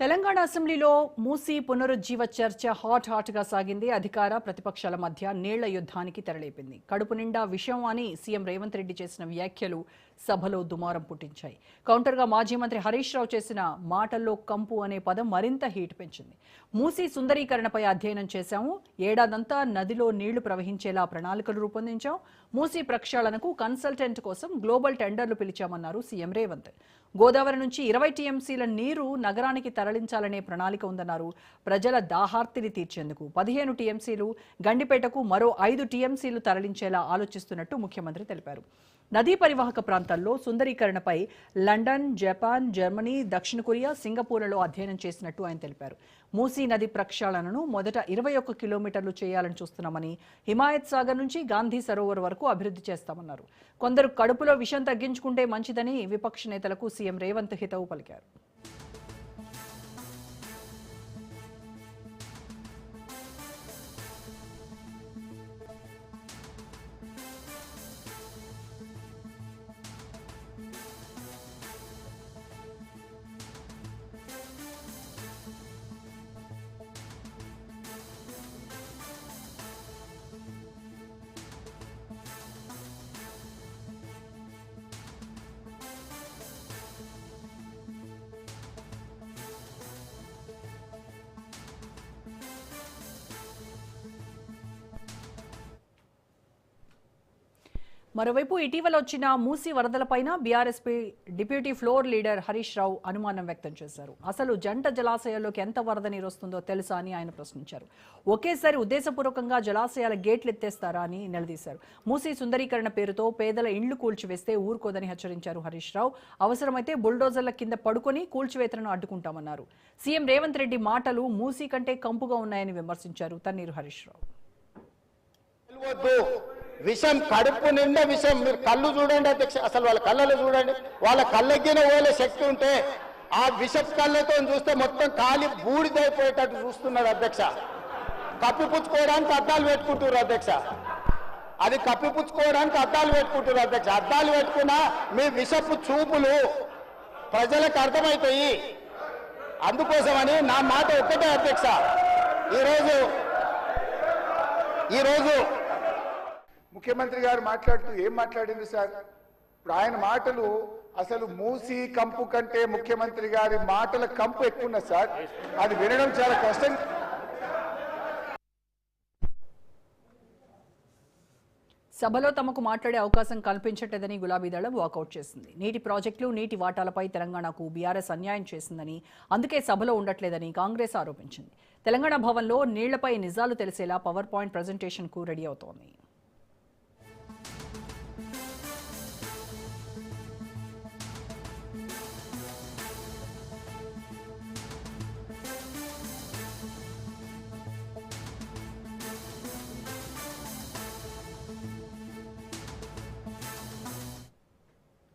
తెలంగాణ అసెంబ్లీలో మూసీ పునరుజ్జీవ చర్చ హాట్ హాట్గా సాగింది. అధికార ప్రతిపక్షాల మధ్య నీళ్ళ యుద్ధానికి తెరలేపింది. కడుపు నిండా విషయం అని సీఎం రేవంత్ రెడ్డి చేసిన వ్యాఖ్యలు సభలో దుమారం పుట్టించాయి. కౌంటర్గా మాజీ మంత్రి హరీష్ రావు చేసిన మాటల్లో కంపు అనే పదం మరింత హీట్ పెంచింది. మూసీ సుందరీకరణపై అధ్యయనం చేశాము. ఏడాదంతా నదిలో నీళ్ళు ప్రవహించేలా ప్రణాళికలు రూపొందించాం. మూసీ ప్రక్షాళనకు కన్సల్టెంట్ కోసం గ్లోబల్ టెండర్లు పిలిచామన్నారు సీఎం రేవంత్. గోదావరి నుంచి ఇరవై టీఎంసీల నీరు నగరానికి తరలించాలనే ప్రణాళిక ఉందన్నారు. ప్రజల దాహార్తిని తీర్చేందుకు పదిహేను టీఎంసీలు గండిపేటకు మరో ఐదు టీఎంసీలు తరలించేలా ఆలోచిస్తున్నట్టు ముఖ్యమంత్రి తెలిపారు. నదీ పరివాహక ప్రాంతాల్లో సుందరీకరణపై లండన్ జపాన్ జర్మనీ దక్షిణ కొరియా సింగపూర్లలో అధ్యయనం చేసినట్టు ఆయన తెలిపారు. మూసీ నది ప్రక్షాళనను మొదట ఇరవై ఒక్క కిలోమీటర్లు చేయాలని చూస్తున్నామని హిమాయత్ సాగర్ నుంచి గాంధీ సరోవర్ వరకు అభివృద్ధి చేస్తామన్నారు. కొందరు కడుపులో విషం తగ్గించుకుంటే మంచిదని విపక్ష నేతలకు సీఎం రేవంత్ హితవు పలికారు. మరోవైపు ఇటీవల వచ్చిన Musi వరదలపైన BRSP deputy floor leader Harish Rao అనుమానం వ్యక్తం చేశారు. అసలు జంట జలాశయాల్లోకి ఎంత వరద నీరు వస్తుందో తెలుసా అని ఆయన ప్రశ్నించారు. ఒకేసారి ఉద్దేశపూర్వకంగా జలాశయాల గేట్లు ఎత్తేస్తారా అని నిలదీశారు. మూసీ సుందరీకరణ పేరుతో పేదల ఇండ్లు కూల్చివేస్తే ఊరుకోదని హెచ్చరించారు హరీష్ రావు. అవసరమైతే బుల్డోజర్ల కింద పడుకొని కూల్చివేతలను అడ్డుకుంటామన్నారు. సీఎం రేవంత్ రెడ్డి మాటలు మూసీ కంటే కంపుగా ఉన్నాయని విమర్శించారు తన్నీరు హరీష్ రావు. విషం కడుపు నిండా విషం. మీరు కళ్ళు చూడండి అధ్యక్ష అసలు వాళ్ళ కళ్ళలో చూడండి. వాళ్ళ కళ్ళగిన ఓలే శక్తి ఉంటే ఆ విషపు కళ్ళతో చూస్తే మొత్తం కాలి బూడిదైపోయేటట్టు చూస్తున్నారు అధ్యక్ష. కప్పిపుచ్చుకోవడానికి అద్దాలు పెట్టుకుంటున్నారు అధ్యక్ష. అది కప్పిపుచ్చుకోవడానికి అద్దాలు పెట్టుకుంటున్నారు అధ్యక్ష. అద్దాలు పెట్టుకున్నా మీ విషపు చూపులు ప్రజలకు అర్థమవుతాయి అందుకోసమని నా మాట ఒక్కటే అధ్యక్ష. ఈరోజు ఈరోజు ముఖ్యమంత్రి గారు మాట్లాడుతూ ఏం మాట్లాడింది సార్? ఇప్పుడు ఆయన మాటలు అసలు మూసి కంపు కంటే ముఖ్యమంత్రి గారి మాటల కంపు ఎక్కువ సార్. అది వినడం చాలా కష్టం. సభలో తమకు మాట్లాడే అవకాశం కల్పించట్లేదని గులాబీదళం వాకౌట్ చేసింది. నీటి ప్రాజెక్టులు నీటి వాటాలపై తెలంగాణకు బీఆర్ఎస్ అన్యాయం చేసిందని అందుకే సభలో ఉండట్లేదని కాంగ్రెస్ ఆరోపించింది. తెలంగాణ భవన్లో నీళ్ళపై నిజాలు తెలిసేలా పవర్ పాయింట్ ప్రజెంటేషన్కు రెడీ అవుతోంది.